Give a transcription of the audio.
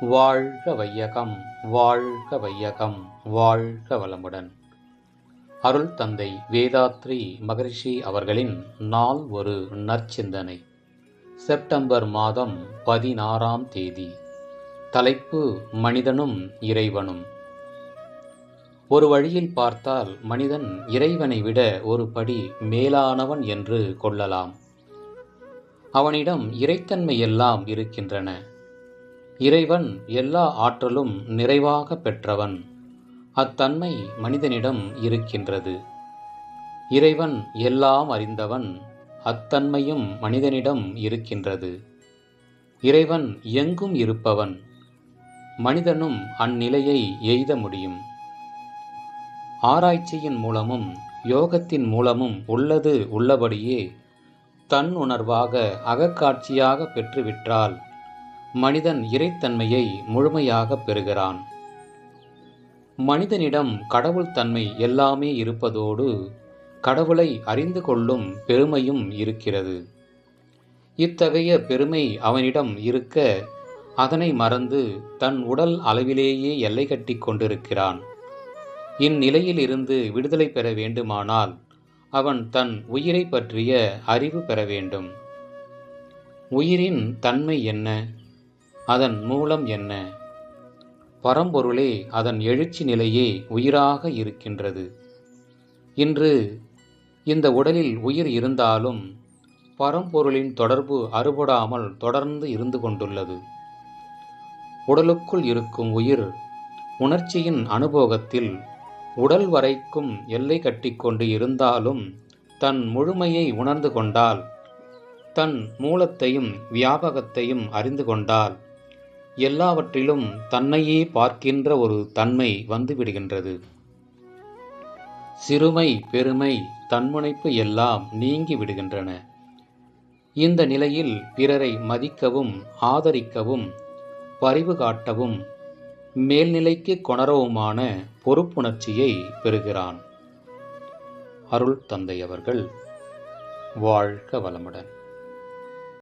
வாழ்க வையகம் வாழ்க வையகம் வாழ்க வளமுடன். அருள் தந்தை வேதாத்ரி மகரிஷி அவர்களின் நாள் ஒரு நற்சிந்தனை. செப்டம்பர் மாதம் பதினாறாம் தேதி. தலைப்பு மனிதனும் இறைவனும். ஒரு வழியில் பார்த்தால் மனிதன் இறைவனை விட ஒரு படி மேலானவன் என்று கொள்ளலாம். அவனிடம் இறைத்தன்மை எல்லாம் இருக்கின்றன. இறைவன் எல்லா ஆற்றலும் நிறைவாக பெற்றவன். அத்தன்மை மனிதனிடம் இருக்கின்றது. இறைவன் எல்லாம் அறிந்தவன் அத்தன்மையும் மனிதனிடம் இருக்கின்றது. இறைவன் எங்கும் இருப்பவன் மனிதனும் அந்நிலையை எய்த முடியும். ஆராய்ச்சியின் மூலமும் யோகத்தின் மூலமும் உள்ளது உள்ளபடியே தன் உணர்வாக அகக்காட்சியாக பெற்றுவிட்டால் மனிதன் இறைத்தன்மையை முழுமையாக பெறுகிறான். மனிதனிடம் கடவுள் தன்மை எல்லாமே இருப்பதோடு கடவுளை அறிந்து கொள்ளும் பெருமையும் இருக்கிறது. இத்தகைய பெருமை அவனிடம் இருக்க அதனை மறந்து தன் உடல் அளவிலேயே எல்லை கட்டி கொண்டிருக்கிறான். இந்நிலையில் இருந்து விடுதலை பெற வேண்டுமானால் அவன் தன் உயிரை பற்றிய அறிவு பெற வேண்டும். உயிரின் தன்மை என்ன? அதன் மூலம் என்ன? பரம்பொருளே அதன் எழுச்சி நிலையே உயிராக இருக்கின்றது. இன்று இந்த உடலில் உயிர் இருந்தாலும் பரம்பொருளின் தொடர்பு அறுபடாமல் தொடர்ந்து இருந்து கொண்டுள்ளது. உடலுக்குள் இருக்கும் உயிர் உணர்ச்சியின் அனுபவத்தில் உடல் வரைக்கும் எல்லை கட்டிக்கொண்டு இருந்தாலும் தன் முழுமையை உணர்ந்து கொண்டால் தன் மூலத்தையும் வியாபகத்தையும் அறிந்து கொண்டால் எல்லாவற்றிலும் தன்னையே பார்க்கின்ற ஒரு தன்மை வந்துவிடுகின்றது. சிறுமை பெருமை தன்முனைப்பு எல்லாம் நீங்கி விடுகின்றன இந்த நிலையில் பிறரை மதிக்கவும் ஆதரிக்கவும் பரிவு காட்டவும் மேல்நிலைக்கு கொணரவுமான பொறுப்புணர்ச்சியை பெறுகிறான். அருள் தந்தை அவர்கள் வாழ்க வளமுடன்.